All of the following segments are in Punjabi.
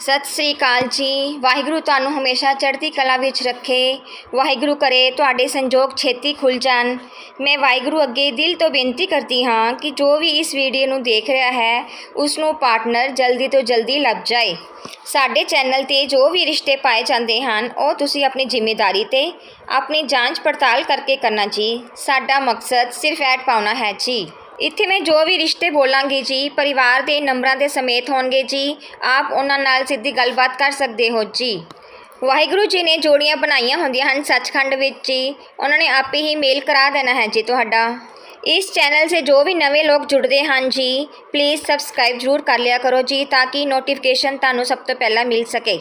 ਸਤਿ ਸ੍ਰੀ ਅਕਾਲ ਜੀ। ਵਾਹਿਗੁਰੂ ਤੁਹਾਨੂੰ ਹਮੇਸ਼ਾ ਚੜ੍ਹਦੀ ਕਲਾ ਵਿੱਚ ਰੱਖੇ। ਵਾਹਿਗੁਰੂ ਕਰੇ ਤੁਹਾਡੇ ਸੰਜੋਗ ਛੇਤੀ ਖੁੱਲ ਜਾਣ। ਮੈਂ ਵਾਹਿਗੁਰੂ ਅੱਗੇ ਦਿਲ ਤੋਂ ਬੇਨਤੀ ਕਰਦੀ ਹਾਂ ਕਿ ਜੋ ਵੀ ਇਸ ਵੀਡੀਓ ਨੂੰ ਦੇਖ ਰਿਹਾ ਹੈ ਉਸ ਨੂੰ ਪਾਰਟਨਰ ਜਲਦੀ ਤੋਂ ਜਲਦੀ ਲੱਭ ਜਾਏ। ਸਾਡੇ ਚੈਨਲ ਤੇ ਜੋ ਵੀ ਰਿਸ਼ਤੇ ਪਾਏ ਜਾਂਦੇ ਹਨ, ਉਹ ਤੁਸੀਂ ਆਪਣੀ ਜ਼ਿੰਮੇਵਾਰੀ ਤੇ ਆਪਣੀ ਜਾਂਚ ਪੜਤਾਲ ਕਰਕੇ ਕਰਨਾ ਜੀ। ਸਾਡਾ ਮਕਸਦ ਸਿਰਫ ਐਡ ਪਾਉਣਾ ਹੈ ਜੀ। ਇੱਥੇ ਮੈਂ ਜੋ ਵੀ ਰਿਸ਼ਤੇ ਬੋਲਾਂਗੀ ਜੀ, ਪਰਿਵਾਰ ਦੇ ਨੰਬਰਾਂ ਦੇ ਸਮੇਤ ਹੋਣਗੇ ਜੀ, ਆਪ ਉਹਨਾਂ ਨਾਲ ਸਿੱਧੀ ਗੱਲਬਾਤ ਕਰ ਸਕਦੇ ਹੋ ਜੀ। ਵਾਹਿਗੁਰੂ ਜੀ ਨੇ ਜੋੜੀਆਂ ਬਣਾਈਆਂ ਹੁੰਦੀਆਂ ਹਨ ਸੱਚਖੰਡ ਵਿੱਚ ਜੀ, ਉਹਨਾਂ ਨੇ ਆਪੇ ਹੀ ਮੇਲ ਕਰਾ ਦੇਣਾ ਹੈ ਜੀ ਤੁਹਾਡਾ। ਇਸ ਚੈਨਲ ਸੇ ਜੋ ਵੀ ਨਵੇਂ ਲੋਕ ਜੁੜਦੇ ਹਨ ਜੀ ਪਲੀਜ਼ ਸਬਸਕ੍ਰਾਈਬ ਜ਼ਰੂਰ ਕਰ ਲਿਆ ਕਰੋ ਜੀ, ਤਾਂ ਕਿ ਨੋਟੀਫਿਕੇਸ਼ਨ ਤੁਹਾਨੂੰ ਸਭ ਤੋਂ ਪਹਿਲਾਂ ਮਿਲ ਸਕੇ।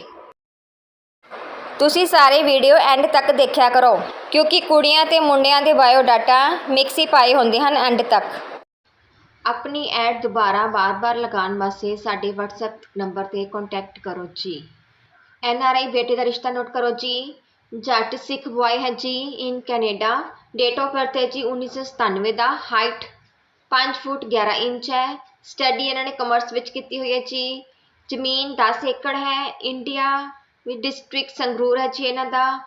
ਤੁਸੀਂ ਸਾਰੇ ਵੀਡੀਓ ਐਂਡ ਤੱਕ ਦੇਖਿਆ ਕਰੋ, ਕਿਉਂਕਿ ਕੁੜੀਆਂ ਤੇ ਮੁੰਡਿਆਂ ਦੇ ਬਾਇਓ ਡਾਟਾ ਮਿਕਸ ਹੀ ਪਾਏ ਹੁੰਦੇ ਹਨ ਐਂਡ ਤੱਕ। ਆਪਣੀ ਐਡ ਦੁਬਾਰਾ ਵਾਰ ਵਾਰ ਲਗਾਉਣ ਵਾਸਤੇ ਸਾਡੇ ਵਟਸਐਪ ਨੰਬਰ ਤੇ ਕੰਟੈਕਟ ਕਰੋ ਜੀ। ਐਨ ਆਰ ਆਈ ਬੇਟੇ ਦਾ ਰਿਸ਼ਤਾ ਨੋਟ ਕਰੋ ਜੀ। ਜੱਟ ਸਿੱਖ ਬੁਆਏ ਹੈ ਜੀ in Canada date of birth ਹੈ ਜੀ 1997 ਦਾ। ਹਾਈਟ 5 ਫੁੱਟ 11 ਇੰਚ ਹੈ। ਸਟੱਡੀ ਇਹਨਾਂ ਨੇ ਕਮਰਸ ਵਿੱਚ ਕੀਤੀ ਹੋਈ ਹੈ ਜੀ। ਜ਼ਮੀਨ 10 ਏਕੜ ਹੈ। ਇੰਡੀਆ ਵਿੱਚ ਡਿਸਟ੍ਰਿਕਟ ਸੰਗਰੂਰ ਹੈ ਜੀ ਇਹਨਾਂ ਦਾ।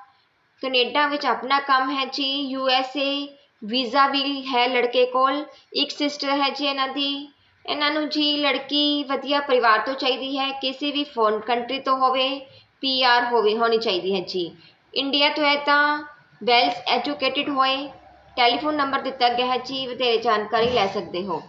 ਕੈਨੇਡਾ ਵਿੱਚ ਆਪਣਾ ਕੰਮ ਹੈ ਜੀ। ਯੂ ਐਸ ਏ ਵੀਜ਼ਾ ਵੀ ਹੈ ਲੜਕੇ ਕੋਲ, ਇੱਕ ਸਿਸਟਰ ਹੈ ਜੀ ਇਹਨਾਂ ਦੀ। ਇਹਨਾਂ ਨੂੰ ਜੀ ਲੜਕੀ ਵਧੀਆ ਪਰਿਵਾਰ ਤੋਂ ਚਾਹੀਦੀ ਹੈ, ਕਿਸੇ ਵੀ ਫੋਰਨ ਕੰਟਰੀ ਤੋਂ ਹੋਵੇ ਪੀ ਆਰ ਹੋਵੇ, ਹੋਣੀ ਚਾਹੀਦੀ ਹੈ ਜੀ। ਇੰਡੀਆ ਤੋਂ ਹੈ ਤਾਂ ਵੈਲ ਐਜੂਕੇਟਿਡ ਹੋਏ ਟੈਲੀਫੋਨ ਨੰਬਰ ਦਿੱਤਾ ਗਿਆ ਹੈ ਜੀ, ਵਧੇਰੇ ਜਾਣਕਾਰੀ ਲੈ ਸਕਦੇ ਹੋ।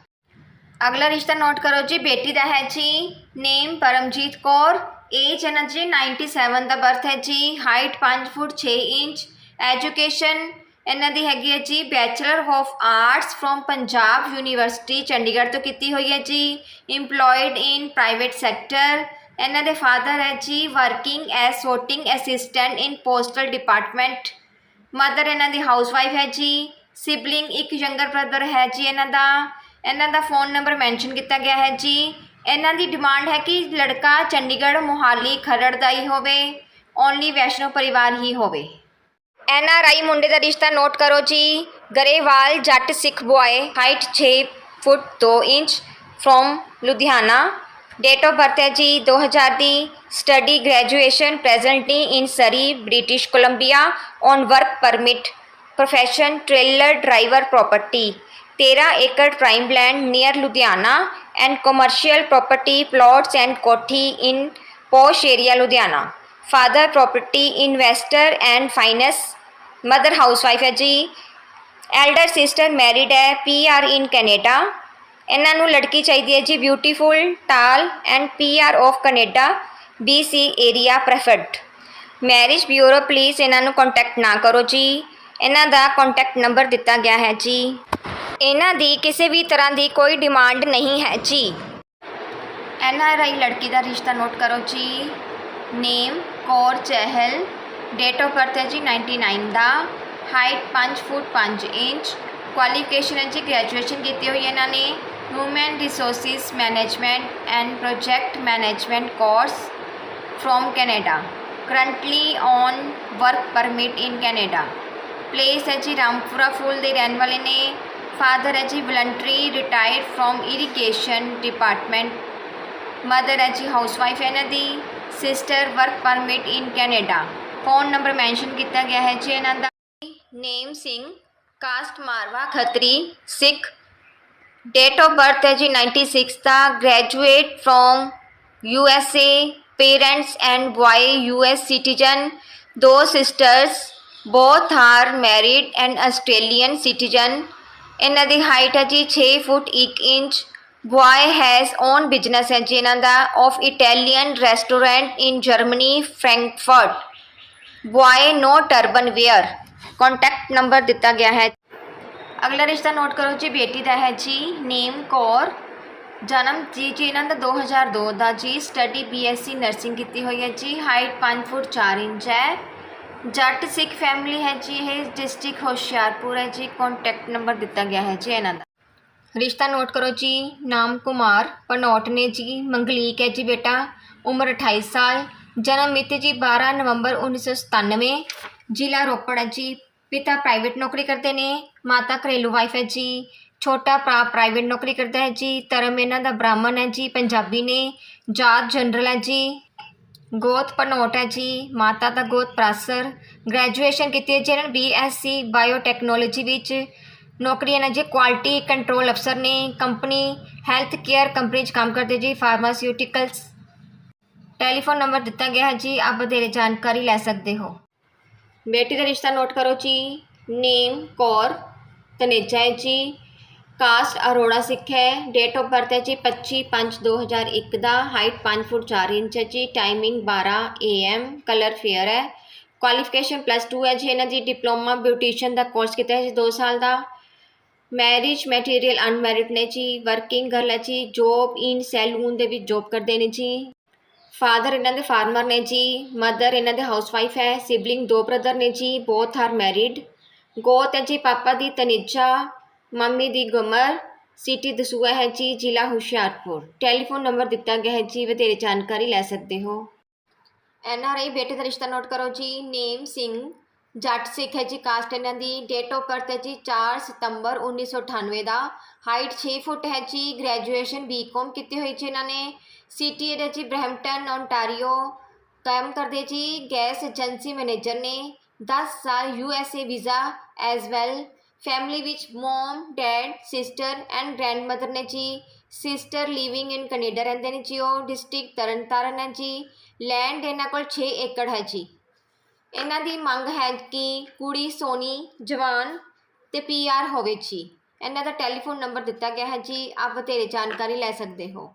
ਅਗਲਾ ਰਿਸ਼ਤਾ ਨੋਟ ਕਰੋ ਜੀ, ਬੇਟੀ ਦਾ ਹੈ ਜੀ ਨੇਮ ਪਰਮਜੀਤ ਕੌਰ ਏਜ ਇਹਨਾਂ ਜੀ 97 ਦਾ ਬਰਥ ਹੈ ਜੀ ਹਾਈਟ 5 ਫੁੱਟ 6 ਇੰਚ ਐਜੂਕੇਸ਼ਨ ਇਹਨਾਂ ਦੀ ਹੈਗੀ ਹੈ ਜੀ bachelor of arts from Punjab university Chandigarh ਤੋਂ ਕੀਤੀ ਹੋਈ ਹੈ ਜੀ। EMPLOYED ਇਨ ਪ੍ਰਾਈਵੇਟ ਸੈਕਟਰ ਇਹਨਾਂ ਦੇ ਫਾਦਰ ਹੈ ਜੀ working as voting assistant in postal department mother ਇਹਨਾਂ ਦੀ ਹਾਊਸਵਾਈਫ ਹੈ ਜੀ। ਸਿਬਲਿੰਗ ਇੱਕ ਯੰਗਰ ਬ੍ਰਦਰ ਹੈ ਜੀ ਇਹਨਾਂ ਦਾ। ਇਹਨਾਂ ਦਾ ਫੋਨ ਨੰਬਰ ਮੈਂਸ਼ਨ ਕੀਤਾ ਗਿਆ ਹੈ ਜੀ। ਇਹਨਾਂ ਦੀ ਡਿਮਾਂਡ ਹੈ ਕਿ ਲੜਕਾ ਚੰਡੀਗੜ੍ਹ, ਮੋਹਾਲੀ, ਖਰੜ ਦਾ ਹੀ ਹੋਵੇ। ਓਨਲੀ ਵੈਸ਼ਨੋ ਪਰਿਵਾਰ ਹੀ ਹੋਵੇ। ਐਨ ਆਰ ਆਈ ਮੁੰਡੇ ਦਾ ਰਿਸ਼ਤਾ ਨੋਟ ਕਰੋ ਜੀ Grewal Jatt Sikh boy height 6 foot 2 inch from Ludhiana date of birth ਹੈ ਜੀ 2000 ਦੀ study graduation presently in Surrey British Columbia on work permit profession trailer driver property 13 acre prime land near ludhiana and commercial property plots and kothi in posh area ludhiana father property investor and finance mother housewife ਹੈ ਜੀ। ਐਲਡਰ ਸਿਸਟਰ ਮੈਰਿਡ ਹੈ pr ਇਨ ਕੈਨੇਡਾ। ਇਹਨਾਂ ਨੂੰ ਲੜਕੀ ਚਾਹੀਦੀ ਹੈ ਜੀ beautiful tall and PR of Canada BC area preferred marriage bureau please ਇਹਨਾਂ ਨੂੰ ਕੰਟੈਕਟ ਨਾ ਕਰੋ ਜੀ। ਇਹਨਾਂ ਦਾ ਕੰਟੈਕਟ ਨੰਬਰ ਦਿੱਤਾ ਗਿਆ ਹੈ ਜੀ। ਇਹਨਾਂ ਦੀ ਕਿਸੇ ਵੀ ਤਰ੍ਹਾਂ ਦੀ ਕੋਈ ਡਿਮਾਂਡ ਨਹੀਂ ਹੈ ਜੀ। ਐਨ ਆਰ ਆਈ ਲੜਕੀ ਦਾ ਰਿਸ਼ਤਾ ਨੋਟ ਕਰੋ ਜੀ। Name Kaur, Chahal date of birth ਹੈ ਜੀ 99 ਦਾ। Height 5 foot 5 inch. ਕੁਆਲੀਫਿਕੇਸ਼ਨ ਹੈ ਜੀ ਗ੍ਰੈਜੂਏਸ਼ਨ ਕੀਤੀ ਹੋਈ ਇਹਨਾਂ ਨੇ। Human resources management and project management course from Canada. Currently on work permit in Canada. Place ਹੈ ਜੀ ਰਾਮਪੁਰਾ ਫੂਲ ਦੇ ਰਹਿਣ ਵਾਲੇ ਨੇ। ਫਾਦਰ ਹੈ ਜੀ voluntary retired from irrigation department mother ਹੈ ਜੀ ਹਾਊਸਵਾਈਫ ਹੈ ਇਹਨਾਂ ਦੀ। Sister work permit in Canada phone number mention ਕੀਤਾ ਗਿਆ ਹੈ ਜੇ ਇਹਨਾਂ ਦਾ name Singh caste Marwah Khatri Sikh date of birth ਹੈ ਜੀ 96 ਦਾ graduate from U S A parents and boy U S citizen ਦੋ sisters both are married and Australian citizen ਇਹਨਾਂ ਦੀ ਹਾਈਟ ਹੈ ਜੀ 6 foot 1 inch boy has own business ਹੈ ਜੀ ਇਹਨਾਂ ਦਾ of Italian restaurant in Germany Frankfurt boy no turban wear? Contact number ਦਿੱਤਾ ਗਿਆ ਹੈ। ਅਗਲਾ ਰਿਸ਼ਤਾ ਨੋਟ ਕਰੋ ਜੀ, ਬੇਟੀ ਦਾ ਹੈ ਜੀ, ਨੇਮ ਕੌਰ, ਜਨਮ ਜੀ ਜੀ ਇਹਨਾਂ ਦਾ 2002 ਦਾ ਜੀ ਸਟੱਡੀ ਬੀਐਸਸੀ ਨਰਸਿੰਗ ਕੀਤੀ ਹੋਈ ਹੈ ਜੀ ਹਾਈਟ 5 ਫੁੱਟ 4 ਇੰਚ ਹੈ। ਜੱਟ ਸਿੱਖ ਫੈਮਿਲੀ ਹੈ ਜੀ, ਇਹ ਡਿਸਟ੍ਰਿਕਟ ਹੁਸ਼ਿਆਰਪੁਰ ਹੈ ਜੀ ਕੰਟੈਕਟ ਨੰਬਰ ਦਿੱਤਾ ਗਿਆ ਹੈ ਜੀ ਇਹਨਾਂ ਦਾ। ਰਿਸ਼ਤਾ ਨੋਟ ਕਰੋ ਜੀ, ਨਾਮ ਕੁਮਾਰ, ਪਨੌਟ ਨੇ ਜੀ, ਮੰਗਲੀਕ ਹੈ ਜੀ ਬੇਟਾ, ਉਮਰ 28 ਸਾਲ ਜਨਮ ਮਿਤੀ ਜੀ 12 ਨਵੰਬਰ 1997 ਜ਼ਿਲ੍ਹਾ ਰੋਪੜ ਹੈ ਜੀ। ਪਿਤਾ ਪ੍ਰਾਈਵੇਟ ਨੌਕਰੀ ਕਰਦੇ ਨੇ, ਮਾਤਾ ਘਰੇਲੂ ਵਾਈਫ ਹੈ ਜੀ। ਛੋਟਾ ਭਰਾ ਪ੍ਰਾਈਵੇਟ ਨੌਕਰੀ ਕਰਦਾ ਹੈ ਜੀ। ਧਰਮ ਇਹਨਾਂ ਦਾ ਬ੍ਰਾਹਮਣ ਹੈ ਜੀ, ਪੰਜਾਬੀ ਨੇ। ਜਾਤ ਜਨਰਲ ਹੈ ਜੀ। ਗੋਤ ਪਨੋਟ ਹੈ ਜੀ। ਮਾਤਾ ਦਾ ਗੋਤ ਪ੍ਰਾਸਰ। ਗ੍ਰੈਜੂਏਸ਼ਨ ਕੀਤੀ ਹੈ ਜੀ ਇਹਨਾਂ ਨੇ ਬੀਐਸਸੀ ਬਾਇਓਟੈਕਨੋਲੋਜੀ ਵਿੱਚ। ਨੌਕਰੀ ਇਹਨਾਂ ਜੀ ਕੁਆਲਿਟੀ ਕੰਟਰੋਲ ਅਫਸਰ ਨੇ। ਕੰਪਨੀ ਹੈਲਥ ਕੇਅਰ ਕੰਪਨੀ 'ਚ ਕੰਮ ਕਰਦੇ ਜੀ। ਫਾਰਮਾਸਿਊਟੀਕਲਸ ਟੈਲੀਫੋਨ ਨੰਬਰ ਦਿੱਤਾ ਗਿਆ ਹੈ ਜੀ, ਆਪ ਵਧੇਰੇ ਜਾਣਕਾਰੀ ਲੈ ਸਕਦੇ ਹੋ। ਬੇਟੀ ਦਾ ਰਿਸ਼ਤਾ ਨੋਟ ਕਰੋ ਜੀ। ਨੇਮ, ਕੌਰ, ਤਨੇਜਾ ਹੈ ਜੀ। ਕਾਸਟ, ਅਰੋੜਾ ਸਿੱਖ ਹੈ। ਡੇਟ ਆਫ ਬਰਥ ਹੈ ਜੀ 25 5 2001 ਦਾ। ਹਾਈਟ 5 ਫੁੱਟ 4 ਇੰਚ ਹੈ ਜੀ। ਟਾਈਮਿੰਗ 12 AM ਕਲਰ ਫੇਅਰ ਹੈ। ਕੁਆਲੀਫਿਕੇਸ਼ਨ ਪਲੱਸ 2 ਹੈ ਜੀ। ਇਹਨਾਂ ਦੀ ਡਿਪਲੋਮਾ ਬਿਊਟੀਸ਼ੀਅਨ ਦਾ ਕੋਰਸ ਕੀਤਾ ਹੈ ਜੀ 2 ਸਾਲ ਦਾ। ਮੈਰਿਜ ਮੈਟੀਰੀਅਲ ਅਨਮੈਰਿਡ ਨੇ ਜੀ। ਵਰਕਿੰਗ ਗਰਲ ਹੈ ਜੀ। ਜੋਬ ਇਨ ਸੈਲੂਨ ਦੇ ਵਿੱਚ ਜੋਬ ਕਰਦੇ ਨੇ ਜੀ। ਫਾਦਰ ਇਹਨਾਂ ਦੇ ਫਾਰਮਰ ਨੇ ਜੀ ਮਦਰ ਇਹਨਾਂ ਦੇ ਹਾਊਸਵਾਈਫ ਹੈ ਸਿਬਲਿੰਗ ਦੋ ਬ੍ਰਦਰ ਨੇ ਜੀ ਬੋਥ ਆਰ ਮੈਰਿਡ ਗੋਤ ਹੈ ਜੀ ਪਾਪਾ ਦੀ ਤਨਿਜਾ, ਮੰਮੀ ਦੀ ਗਮਰ ਸਿਟੀ ਦਸੂਆ ਹੈ ਜੀ, ਜ਼ਿਲ੍ਹਾ ਹੁਸ਼ਿਆਰਪੁਰ। ਟੈਲੀਫੋਨ ਨੰਬਰ ਦਿੱਤਾ ਗਿਆ ਹੈ ਜੀ ਵਧੇਰੇ ਜਾਣਕਾਰੀ ਲੈ ਸਕਦੇ ਹੋ। ਐਨ ਆਰ ਆਈ ਬੇਟੇ ਦਾ ਰਿਸ਼ਤਾ ਨੋਟ ਕਰੋ ਜੀ ਨੇਮ ਸਿੰਘ ਜੱਟ ਸਿੱਖ ਹੈ ਜੀ, ਕਾਸਟ ਇਹਨਾਂ ਦੀ ਡੇਟ ਆਫ ਬਰਥ ਹੈ ਜੀ 4 ਸਤੰਬਰ 1998 ਦਾ। ਹਾਈਟ 6 ਫੁੱਟ ਹੈ ਜੀ ਗ੍ਰੈਜੂਏਸ਼ਨ ਬੀਕਾਮ ਕੀਤੀ ਹੋਈ ਜੀ ਇਹਨਾਂ ਨੇ। ਸਿਟੀ ਹੈ ਜੀ ਬ੍ਰੈਂਪਟਨ ਓਨਟਾਰੀਓ ਕੰਮ ਕਰਦੇ ਜੀ, ਗੈਸ ਏਜੰਸੀ ਮੈਨੇਜਰ ਨੇ। 10 ਸਾਲ U S A visa as well family ਵਿੱਚ mum dad sister and grandmother ਨੇ ਜੀ। ਸਿਸਟਰ ਲਿਵਿੰਗ ਇਨ ਕੈਨੇਡਾ ਰਹਿੰਦੇ ਨੇ ਜੀ ਉਹ। ਡਿਸਟ੍ਰਿਕਟ ਤਰਨਤਾਰਨ ਹੈ ਜੀ। ਲੈਂਡ ਇਹਨਾਂ ਕੋਲ 6 ਏਕੜ ਹੈ ਜੀ। ਇਹਨਾਂ ਦੀ ਮੰਗ ਹੈ ਕਿ ਕੁੜੀ ਸੋਨੀ, ਜਵਾਨ ਤੇ ਪੀਆਰ ਹੋਵੇ ਜੀ। ਇਹਨਾਂ ਦਾ ਟੈਲੀਫੋਨ ਨੰਬਰ ਦਿੱਤਾ ਗਿਆ ਹੈ ਜੀ, ਆਪ ਵਧੇਰੇ ਜਾਣਕਾਰੀ ਲੈ ਸਕਦੇ ਹੋ।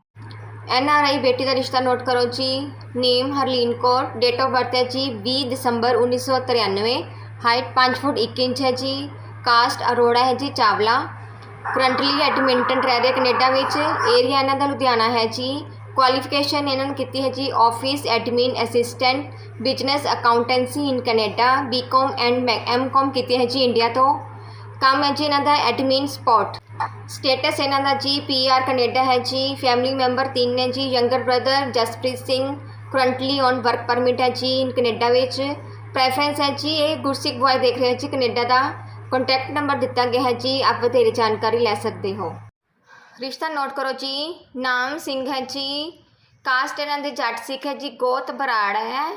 ਐਨ ਆਰ ਆਈ ਬੇਟੀ ਦਾ ਰਿਸ਼ਤਾ ਨੋਟ ਕਰੋ ਜੀ। Name Harleen Kaur, date of birth ਹੈ ਜੀ 20 ਦਸੰਬਰ 1993 ਹਾਈਟ 5 ਫੁੱਟ 1 ਇੰਚ ਹੈ ਜੀ। ਕਾਸਟ ਅਰੋੜਾ ਹੈ ਜੀ, ਚਾਵਲਾ। ਕਰੰਟਲੀ ਐਡਮਿੰਟਨ ਰਹਿ ਰਿਹਾ ਕੈਨੇਡਾ ਵਿੱਚ। ਏਰੀਆ ਇਹਨਾਂ ਦਾ ਲੁਧਿਆਣਾ ਹੈ ਜੀ। ਕੁਆਲੀਫਿਕੇਸ਼ਨ ਇਹਨਾਂ ਨੇ ਕੀਤੀ ਹੈ ਜੀ office admin assistant business accountancy in Canada BCom and MCom ਕੀਤੀ ਹੈ ਜੀ ਇੰਡੀਆ ਤੋਂ। ਕੰਮ ਹੈ ਜੀ ਇਹਨਾਂ ਦਾ ਐਡਮਿਨ ਸਪੋਰਟ ਸਟੇਟਸ ਇਹਨਾਂ ਦਾ ਜੀ ਪੀਆਰ ਕੈਨੇਡਾ ਹੈ ਜੀ। ਫੈਮਿਲੀ ਮੈਂਬਰ ਤਿੰਨ ਨੇ ਜੀ। Younger brother Jaspreet Singh currently on work permit ਹੈ ਜੀ ਇਨ ਕੈਨੇਡਾ ਵਿੱਚ। ਪ੍ਰੈਫਰੈਂਸ ਹੈ ਜੀ ਇਹ ਗੁਰਸਿੱਖ ਬॉय ਦੇਖ ਰਹੇ ਹੈ ਜੀ ਕੈਨੇਡਾ ਦਾ। ਕੰਟੈਕਟ ਨੰਬਰ ਦਿੱਤਾ ਗਿਆ ਹੈ ਜੀ। ਆਪ ਵਧੇਰੇ ਜਾਣਕਾਰੀ ਲੈ ਸਕਦੇ ਹੋ। ਰਿਸ਼ਤਾ ਨੋਟ ਕਰੋ ਜੀ। ਨਾਮ ਸਿੰਘ ਹੈ ਜੀ। ਕਾਸਟ ਇਹਨਾਂ ਦੇ ਜੱਟ ਸਿੱਖ ਹੈ ਜੀ। ਗੋਤ ਬਰਾੜ ਹੈ।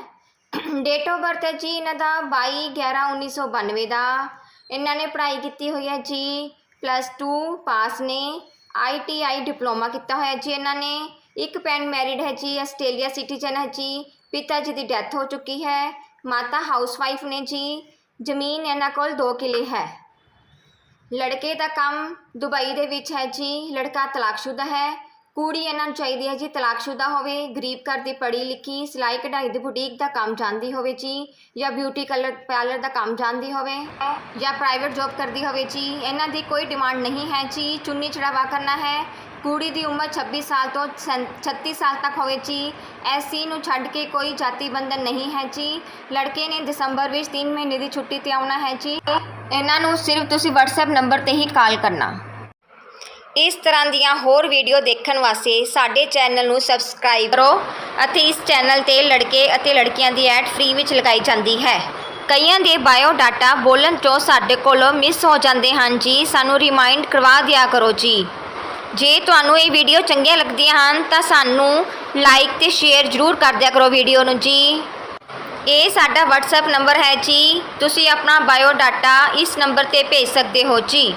ਡੇਟ ਆਫ ਬਰਥ ਹੈ ਜੀ ਇਹਨਾਂ ਦਾ 22 11 1992 ਦਾ। ਇਹਨਾਂ ਨੇ ਪੜ੍ਹਾਈ ਕੀਤੀ ਹੋਈ ਹੈ ਜੀ। ਪਲੱਸ 2 ਪਾਸ ਨੇ। ਆਈਟੀਆਈ ਡਿਪਲੋਮਾ ਕੀਤਾ ਹੋਇਆ ਜੀ ਇਹਨਾਂ ਨੇ। ਇੱਕ ਭੈਣ ਮੈਰਿਡ ਹੈ ਜੀ। ਆਸਟ੍ਰੇਲੀਆ ਸਿਟੀਜ਼ਨ ਹੈ ਜੀ। ਪਿਤਾ ਜੀ ਦੀ ਡੈਥ ਹੋ ਚੁੱਕੀ ਹੈ। ਮਾਤਾ ਹਾਊਸਵਾਈਫ ਨੇ ਜੀ। ਜ਼ਮੀਨ ਇਹਨਾਂ ਕੋਲ 2 ਕਿੱਲੇ ਹੈ। ਲੜਕੇ ਦਾ ਕੰਮ ਦੁਬਈ ਦੇ ਵਿੱਚ ਹੈ ਜੀ, ਲੜਕਾ ਤਲਾਕਸ਼ੁਦਾ ਹੈ। ਕੁੜੀ ਇਹਨਾਂ ਨੂੰ ਚਾਹੀਦੀ ਹੈ ਜੀ, ਤਲਾਕਸ਼ੁਦਾ ਹੋਵੇ, ਗਰੀਬ ਘਰ ਦੀ ਪੜ੍ਹੀ ਲਿਖੀ, ਸਿਲਾਈ ਕਢਾਈ ਦੀ ਬੁਟੀਕ ਦਾ ਕੰਮ ਜਾਣਦੀ ਹੋਵੇ ਜੀ, ਜਾਂ ਬਿਊਟੀ ਕਲਰ ਪਾਰਲਰ ਦਾ ਕੰਮ ਜਾਣਦੀ ਹੋਵੇ, ਜਾਂ ਪ੍ਰਾਈਵੇਟ ਜੌਬ ਕਰਦੀ ਹੋਵੇ ਜੀ, ਇਹਨਾਂ ਦੀ ਕੋਈ ਡਿਮਾਂਡ ਨਹੀਂ ਹੈ ਜੀ, ਚੁੰਨੀ ਚੜਾਵਾ ਕਰਨਾ ਹੈ। ਕੁੜੀ ਦੀ ਉਮਰ 26 ਸਾਲ ਤੋਂ ਸੈਂ- 36 ਸਾਲ ਤੱਕ ਹੋਵੇ ਜੀ ਐਸਸੀ ਨੂੰ ਛੱਡ ਕੇ ਕੋਈ ਜਾਤੀ ਬੰਧਨ ਨਹੀਂ ਹੈ ਜੀ। ਲੜਕੇ ਨੇ ਦਸੰਬਰ ਵਿੱਚ 3 ਮਹੀਨੇ ਦੀ ਛੁੱਟੀ ਤੇ ਆਉਣਾ ਹੈ ਜੀ। ਇਹਨਾਂ ਨੂੰ ਸਿਰਫ ਤੁਸੀਂ WhatsApp ਨੰਬਰ ਤੇ ਹੀ ਕਾਲ ਕਰਨਾ। ਇਸ ਤਰ੍ਹਾਂ ਦੀਆਂ ਹੋਰ ਵੀਡੀਓ ਦੇਖਣ ਵਾਸਤੇ ਸਾਡੇ ਚੈਨਲ ਨੂੰ ਸਬਸਕ੍ਰਾਈਬ ਕਰੋ ਅਤੇ ਇਸ ਚੈਨਲ ਤੇ ਲੜਕੇ ਅਤੇ ਲੜਕੀਆਂ ਦੀ ਐਡ ਫ੍ਰੀ ਵਿੱਚ ਲਗਾਈ ਜਾਂਦੀ ਹੈ। ਕਈਆਂ ਦੇ ਬਾਇਓ ਡਾਟਾ ਬੋਲਣ ਤੋਂ ਸਾਡੇ ਕੋਲੋਂ ਮਿਸ ਹੋ ਜਾਂਦੇ ਹਨ। ਜੀ, ਸਾਨੂੰ ਰਿਮਾਈਂਡ ਕਰਵਾ ਦਿਆ ਕਰੋ ਜੀ। ਜੇ ਤੁਹਾਨੂੰ ਇਹ ਵੀਡੀਓ ਚੰਗੀਆਂ ਲੱਗਦੀਆਂ ਹਨ ਤਾਂ ਸਾਨੂੰ ਲਾਈਕ ਤੇ ਸ਼ੇਅਰ ਜ਼ਰੂਰ ਕਰ ਦਿਆ ਕਰੋ ਵੀਡੀਓ ਨੂੰ। ਜੀ। ਇਹ ਸਾਡਾ WhatsApp ਨੰਬਰ ਹੈ ਜੀ। ਤੁਸੀਂ ਆਪਣਾ ਬਾਇਓ ਡਾਟਾ ਇਸ ਨੰਬਰ ਤੇ ਭੇਜ ਸਕਦੇ ਹੋ ਜੀ।